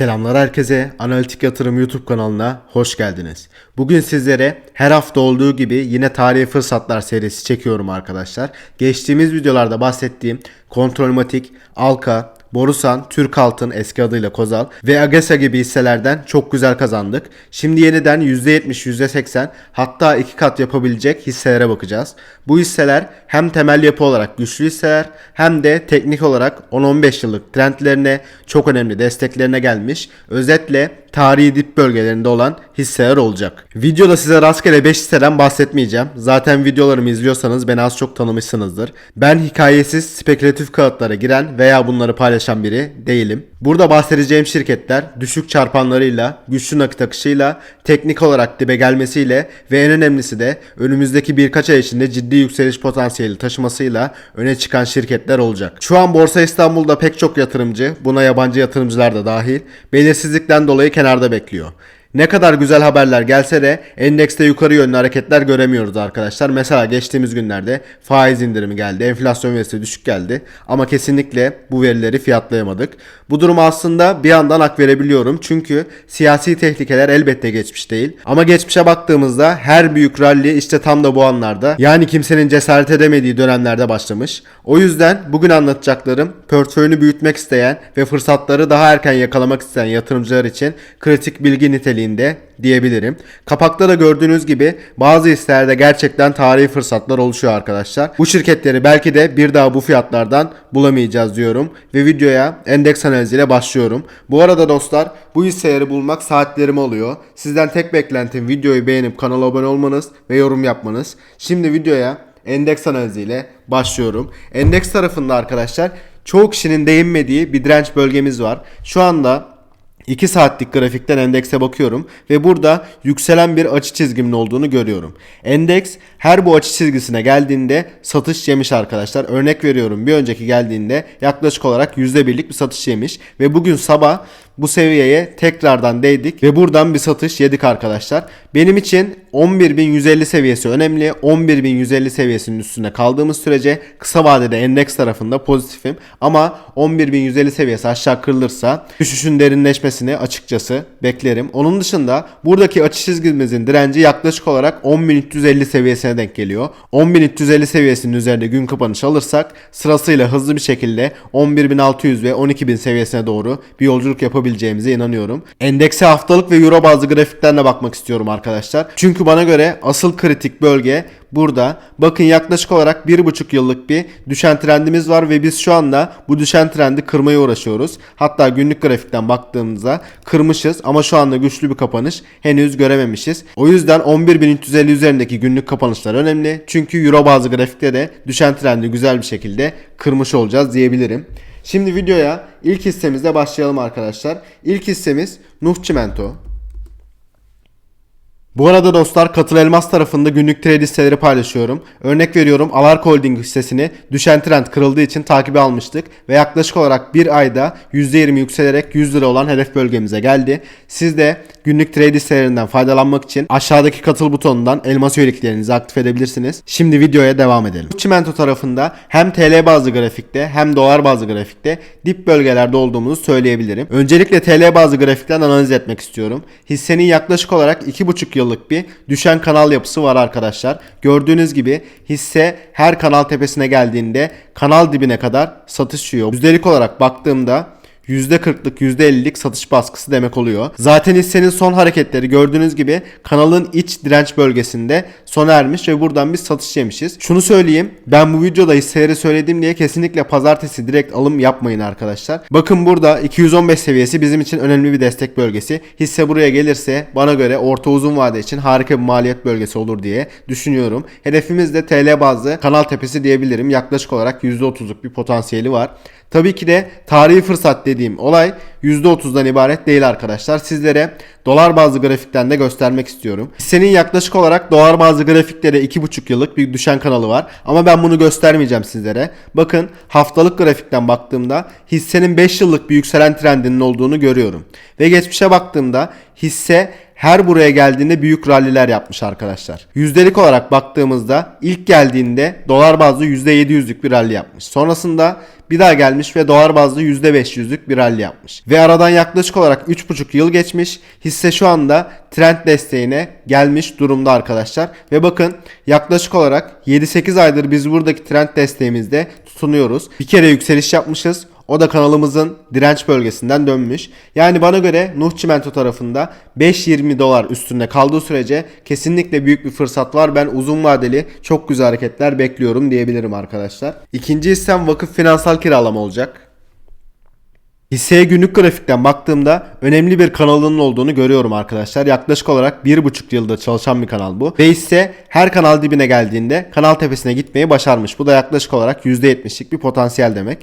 Selamlar herkese. Analitik Yatırım YouTube kanalına hoş geldiniz. Bugün sizlere her hafta olduğu gibi yine tarihi fırsatlar serisi çekiyorum arkadaşlar. Geçtiğimiz videolarda bahsettiğim Kontrolmatik, Alka, Borusan, Türk Altın eski adıyla Kozal ve Agesa gibi hisselerden çok güzel kazandık. Şimdi yeniden %70, %80 hatta iki kat yapabilecek hisselere bakacağız. Bu hisseler hem temel yapı olarak güçlü hisseler hem de teknik olarak 10-15 yıllık trendlerine çok önemli desteklerine gelmiş. Özetle tarihi dip bölgelerinde olan hisseler olacak. Videoda size rastgele 5 hisseden bahsetmeyeceğim. Zaten videolarımı izliyorsanız beni az çok tanımışsınızdır. Ben hikayesiz spekülatif kağıtlara giren veya bunları paylaşan biri değilim. Burada bahsedeceğim şirketler düşük çarpanlarıyla, güçlü nakit akışıyla, teknik olarak dibe gelmesiyle ve en önemlisi de önümüzdeki birkaç ay içinde ciddi yükseliş potansiyeli taşımasıyla öne çıkan şirketler olacak. Şu an Borsa İstanbul'da pek çok yatırımcı, buna yabancı yatırımcılar da dahil, belirsizlikten dolayı kenarda bekliyor. Ne kadar güzel haberler gelse de endekste yukarı yönlü hareketler göremiyoruz arkadaşlar. Mesela geçtiğimiz günlerde faiz indirimi geldi, enflasyon verisi düşük geldi ama kesinlikle bu verileri fiyatlayamadık. Bu durum aslında bir yandan hak verebiliyorum çünkü siyasi tehlikeler elbette geçmiş değil. Ama geçmişe baktığımızda her büyük rally işte tam da bu anlarda yani kimsenin cesaret edemediği dönemlerde başlamış. O yüzden bugün anlatacaklarım portföyünü büyütmek isteyen ve fırsatları daha erken yakalamak isteyen yatırımcılar için kritik bilgi niteliğinde diyebilirim. Kapakta da gördüğünüz gibi bazı hisselerde gerçekten tarihi fırsatlar oluşuyor arkadaşlar. Bu şirketleri belki de bir daha bu fiyatlardan bulamayacağız diyorum ve videoya endeks analiziyle başlıyorum. Bu arada dostlar bu hisseleri bulmak saatlerimi alıyor. Sizden tek beklentim videoyu beğenip kanala abone olmanız ve yorum yapmanız. Şimdi videoya endeks analiziyle başlıyorum. Endeks tarafında arkadaşlar çoğu kişinin değinmediği bir direnç bölgemiz var. Şu anda 2 saatlik grafikten endekse bakıyorum ve burada yükselen bir açı çizgimin olduğunu görüyorum. Endeks her bu açı çizgisine geldiğinde satış yemiş arkadaşlar. Örnek veriyorum bir önceki geldiğinde yaklaşık olarak %1'lik bir satış yemiş ve bugün sabah bu seviyeye tekrardan değdik ve buradan bir satış yedik arkadaşlar. Benim için 11.150 seviyesi önemli. 11.150 seviyesinin üstünde kaldığımız sürece kısa vadede endeks tarafında pozitifim. Ama 11.150 seviyesi aşağı kırılırsa düşüşün derinleşmesini açıkçası beklerim. Onun dışında buradaki açı çizgimizin direnci yaklaşık olarak 10.350 seviyesine denk geliyor. 10.350 seviyesinin üzerinde gün kapanış alırsak sırasıyla hızlı bir şekilde 11.600 ve 12.000 seviyesine doğru bir yolculuk yapabileceğimize inanıyorum. Endekse haftalık ve euro bazlı grafiklerle bakmak istiyorum arkadaşlar. Çünkü bana göre asıl kritik bölge burada. Bakın yaklaşık olarak 1,5 yıllık bir düşen trendimiz var ve biz şu anda bu düşen trendi kırmaya uğraşıyoruz. Hatta günlük grafikten baktığımızda kırmışız ama şu anda güçlü bir kapanış henüz görememişiz. O yüzden 11.350 üzerindeki günlük kapanışlar önemli. Çünkü euro bazı grafikte de düşen trendi güzel bir şekilde kırmış olacağız diyebilirim. Şimdi videoya ilk hissemizle başlayalım arkadaşlar. İlk hissemiz Nuh Çimento. Bu arada dostlar Katıl Elmas tarafında günlük trade hisseleri paylaşıyorum. Örnek veriyorum Alark Holding hissesini düşen trend kırıldığı için takibi almıştık ve yaklaşık olarak bir ayda %20 yükselerek 100 lira olan hedef bölgemize geldi. Siz de günlük trade hisselerinden faydalanmak için aşağıdaki katıl butonundan elmas üyeliklerinizi aktif edebilirsiniz. Şimdi videoya devam edelim. Çimento tarafında hem TL bazlı grafikte hem dolar bazlı grafikte dip bölgelerde olduğumuzu söyleyebilirim. Öncelikle TL bazlı grafikten analiz etmek istiyorum. Hissenin yaklaşık olarak 2,5 yıllık bir düşen kanal yapısı var arkadaşlar. Gördüğünüz gibi hisse her kanal tepesine geldiğinde kanal dibine kadar satışıyor. Yüzdelik olarak baktığımda %40'lık %50'lik satış baskısı demek oluyor. Zaten hissenin son hareketleri gördüğünüz gibi kanalın iç direnç bölgesinde sona ermiş ve buradan biz satış yemişiz. Şunu söyleyeyim ben bu videoda hisseleri söyledim diye kesinlikle pazartesi direkt alım yapmayın arkadaşlar. Bakın burada 215 seviyesi bizim için önemli bir destek bölgesi. Hisse buraya gelirse bana göre orta uzun vade için harika bir maliyet bölgesi olur diye düşünüyorum. Hedefimiz de TL bazlı kanal tepesi diyebilirim. Yaklaşık olarak %30'luk bir potansiyeli var. Tabii ki de tarihi fırsat dediğim olay %30'dan ibaret değil arkadaşlar. Sizlere dolar bazlı grafikten de göstermek istiyorum. Hissenin yaklaşık olarak dolar bazlı grafiklere 2,5 yıllık bir düşen kanalı var. Ama ben bunu göstermeyeceğim sizlere. Bakın haftalık grafikten baktığımda hissenin 5 yıllık bir yükselen trendinin olduğunu görüyorum. Ve geçmişe baktığımda hisse her buraya geldiğinde büyük ralliler yapmış arkadaşlar. Yüzdelik olarak baktığımızda ilk geldiğinde dolar bazlı %700'lük bir rally yapmış. Sonrasında bir daha gelmiş ve dolar bazlı %500'lük bir rally yapmış. Ve aradan yaklaşık olarak 3,5 yıl geçmiş. Hisse şu anda trend desteğine gelmiş durumda arkadaşlar. Ve bakın yaklaşık olarak 7-8 aydır biz buradaki trend desteğimizde tutunuyoruz. Bir kere yükseliş yapmışız. O da kanalımızın direnç bölgesinden dönmüş. Yani bana göre Nuh Çimento tarafında 5-20 dolar üstünde kaldığı sürece kesinlikle büyük bir fırsat var. Ben uzun vadeli çok güzel hareketler bekliyorum diyebilirim arkadaşlar. İkinci hissem vakıf finansal kiralama olacak. Hisseye günlük grafikten baktığımda önemli bir kanalının olduğunu görüyorum arkadaşlar. Yaklaşık olarak 1,5 yıldır çalışan bir kanal bu. Ve hisse her kanal dibine geldiğinde kanal tepesine gitmeyi başarmış. Bu da yaklaşık olarak %70'lik bir potansiyel demek.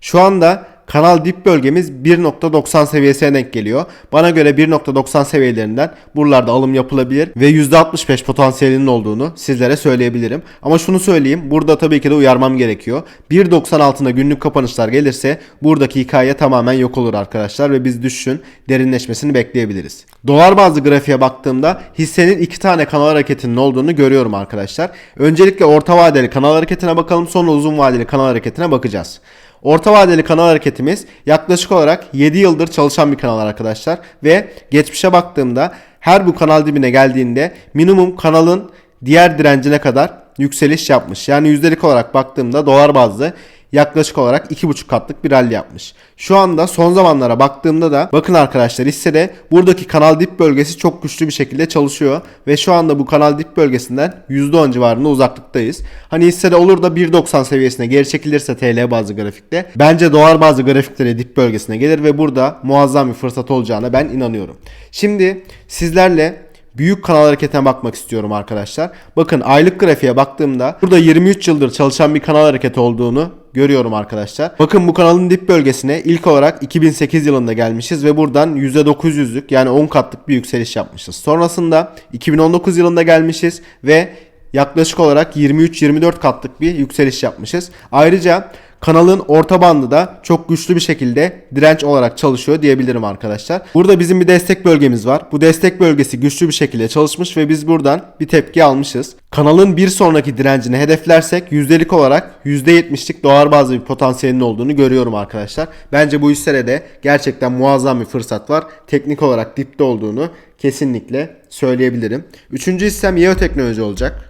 Şu anda kanal dip bölgemiz 1.90 seviyesine denk geliyor. Bana göre 1.90 seviyelerinden buralarda alım yapılabilir ve %65 potansiyelinin olduğunu sizlere söyleyebilirim. Ama şunu söyleyeyim burada tabii ki de uyarmam gerekiyor. 1.90 altında günlük kapanışlar gelirse buradaki hikaye tamamen yok olur arkadaşlar ve biz düşüşün derinleşmesini bekleyebiliriz. Dolar bazlı grafiğe baktığımda hissenin iki tane kanal hareketinin olduğunu görüyorum arkadaşlar. Öncelikle orta vadeli kanal hareketine bakalım sonra uzun vadeli kanal hareketine bakacağız. Orta vadeli kanal hareketimiz yaklaşık olarak 7 yıldır çalışan bir kanal arkadaşlar. Ve geçmişe baktığımda her bu kanal dibine geldiğinde minimum kanalın diğer direncine kadar yükseliş yapmış. Yani yüzdelik olarak baktığımda dolar bazlı yaklaşık olarak 2,5 katlık bir rally yapmış. Şu anda son zamanlara baktığımda da bakın arkadaşlar hissede buradaki kanal dip bölgesi çok güçlü bir şekilde çalışıyor ve şu anda bu kanal dip bölgesinden %10 civarında uzaklıktayız. Hani hissede olur da 1.90 seviyesine geri çekilirse TL bazı grafikte bence dolar bazı grafikleri dip bölgesine gelir ve burada muazzam bir fırsat olacağına ben inanıyorum. Şimdi sizlerle büyük kanal hareketine bakmak istiyorum arkadaşlar. Bakın aylık grafiğe baktığımda burada 23 yıldır çalışan bir kanal hareketi olduğunu görüyorum arkadaşlar. Bakın bu kanalın dip bölgesine ilk olarak 2008 yılında gelmişiz ve buradan %900'lük yani 10 katlık bir yükseliş yapmışız. Sonrasında 2019 yılında gelmişiz ve yaklaşık olarak 23-24 katlık bir yükseliş yapmışız. Ayrıca kanalın orta bandı da çok güçlü bir şekilde direnç olarak çalışıyor diyebilirim arkadaşlar. Burada bizim bir destek bölgemiz var. Bu destek bölgesi güçlü bir şekilde çalışmış ve biz buradan bir tepki almışız. Kanalın bir sonraki direncini hedeflersek yüzdelik olarak %70'lik dolar bazlı bir potansiyelinin olduğunu görüyorum arkadaşlar. Bence bu hissede de gerçekten muazzam bir fırsat var. Teknik olarak dipte olduğunu kesinlikle söyleyebilirim. Üçüncü hissem Yeo Teknoloji olacak.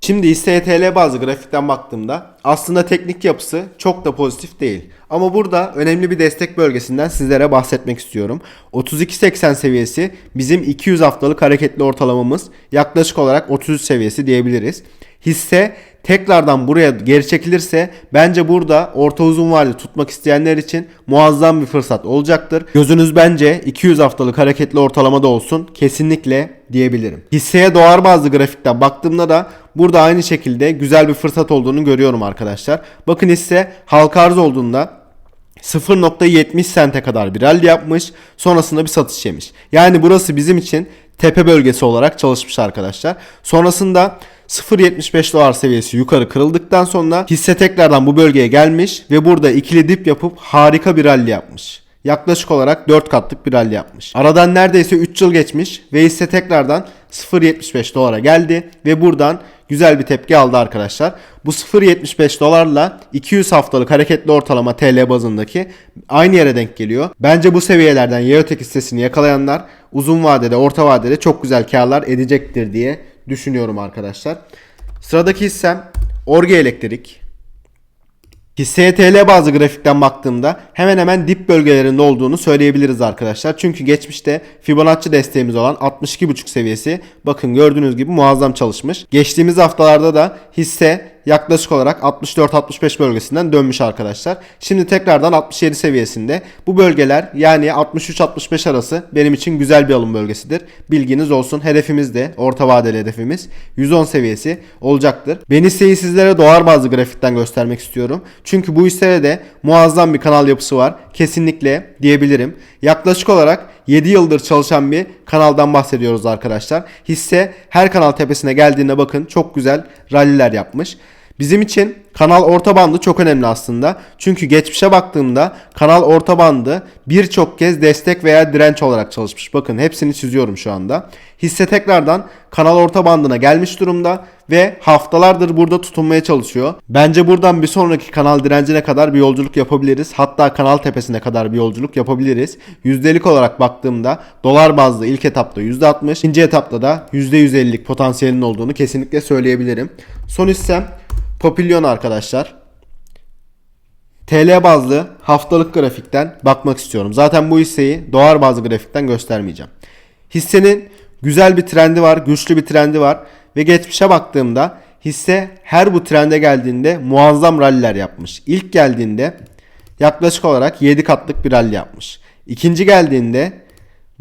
Şimdi hisseye TL bazı grafikten baktığımda aslında teknik yapısı çok da pozitif değil. Ama burada önemli bir destek bölgesinden sizlere bahsetmek istiyorum. 32.80 seviyesi bizim 200 haftalık hareketli ortalamamız yaklaşık olarak 33 seviyesi diyebiliriz. Hisse tekrardan buraya geri çekilirse bence burada orta uzun vadeli tutmak isteyenler için muazzam bir fırsat olacaktır. Gözünüz bence 200 haftalık hareketli ortalamada olsun kesinlikle diyebilirim. Hisseye dolar bazlı grafikten baktığımda da burada aynı şekilde güzel bir fırsat olduğunu görüyorum arkadaşlar. Bakın hisse halka arz olduğunda 0.70 sente kadar bir rally yapmış. Sonrasında bir satış yemiş. Yani burası bizim için tepe bölgesi olarak çalışmış arkadaşlar. Sonrasında 0.75 dolar seviyesi yukarı kırıldıktan sonra hisse tekrardan bu bölgeye gelmiş ve burada ikili dip yapıp harika bir rally yapmış. Yaklaşık olarak 4 katlık bir rally yapmış. Aradan neredeyse 3 yıl geçmiş ve hisse tekrardan 0.75 dolara geldi ve buradan güzel bir tepki aldı arkadaşlar. Bu 0.75 dolarla 200 haftalık hareketli ortalama TL bazındaki aynı yere denk geliyor. Bence bu seviyelerden Yeotek hissesini yakalayanlar uzun vadede, orta vadede çok güzel karlar edecektir diye düşünüyorum arkadaşlar. Sıradaki hissem Orge Elektrik. Hisseye TL bazı grafikten baktığımda hemen hemen dip bölgelerinde olduğunu söyleyebiliriz arkadaşlar. Çünkü geçmişte Fibonacci desteğimiz olan 62.5 seviyesi bakın gördüğünüz gibi muazzam çalışmış. Geçtiğimiz haftalarda da hisse yaklaşık olarak 64-65 bölgesinden dönmüş arkadaşlar. Şimdi tekrardan 67 seviyesinde. Bu bölgeler yani 63-65 arası benim için güzel bir alım bölgesidir. Bilginiz olsun. Hedefimiz de orta vadeli hedefimiz 110 seviyesi olacaktır. Ben hisseyi sizlere dolar bazlı grafikten göstermek istiyorum. Çünkü bu hissede de muazzam bir kanal yapısı var. Kesinlikle diyebilirim. Yaklaşık olarak 7 yıldır çalışan bir kanaldan bahsediyoruz arkadaşlar. Hisse her kanal tepesine geldiğinde bakın çok güzel ralliler yapmış. Bizim için kanal orta bandı çok önemli aslında. Çünkü geçmişe baktığımda kanal orta bandı birçok kez destek veya direnç olarak çalışmış. Bakın hepsini çiziyorum şu anda. Hisse tekrardan kanal orta bandına gelmiş durumda ve haftalardır burada tutunmaya çalışıyor. Bence buradan bir sonraki kanal direncine kadar bir yolculuk yapabiliriz. Hatta kanal tepesine kadar bir yolculuk yapabiliriz. Yüzdelik olarak baktığımda dolar bazlı ilk etapta %60, ikinci etapta da %150'lik potansiyelin olduğunu kesinlikle söyleyebilirim. Son hissem Popilyon arkadaşlar. TL bazlı haftalık grafikten bakmak istiyorum. Zaten bu hisseyi dolar bazlı grafikten göstermeyeceğim. Hissenin güzel bir trendi var, güçlü bir trendi var ve geçmişe baktığımda hisse her bu trende geldiğinde muazzam ralliler yapmış. İlk geldiğinde yaklaşık olarak 7 katlık bir rally yapmış. İkinci geldiğinde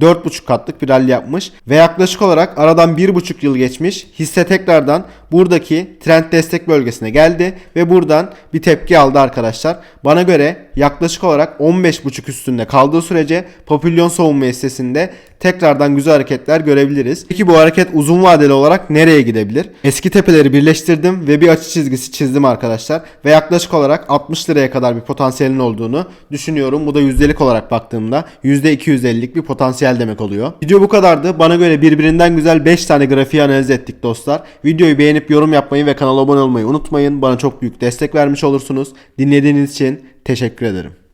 4,5 katlık bir rally yapmış ve yaklaşık olarak aradan 1,5 yıl geçmiş. Hisse tekrardan buradaki trend destek bölgesine geldi ve buradan bir tepki aldı arkadaşlar. Bana göre yaklaşık olarak 15,5 üstünde kaldığı sürece Popülyon savunma hissesinde tekrardan güzel hareketler görebiliriz. Peki bu hareket uzun vadeli olarak nereye gidebilir? Eski tepeleri birleştirdim ve bir açı çizgisi çizdim arkadaşlar ve yaklaşık olarak 60 liraya kadar bir potansiyelin olduğunu düşünüyorum. Bu da yüzdelik olarak baktığımda %250'lik bir potansiyel demek oluyor. Video bu kadardı. Bana göre birbirinden güzel 5 tane grafiği analiz ettik dostlar. Videoyu beğenip yorum yapmayı ve kanala abone olmayı unutmayın. Bana çok büyük destek vermiş olursunuz. Dinlediğiniz için teşekkür ederim.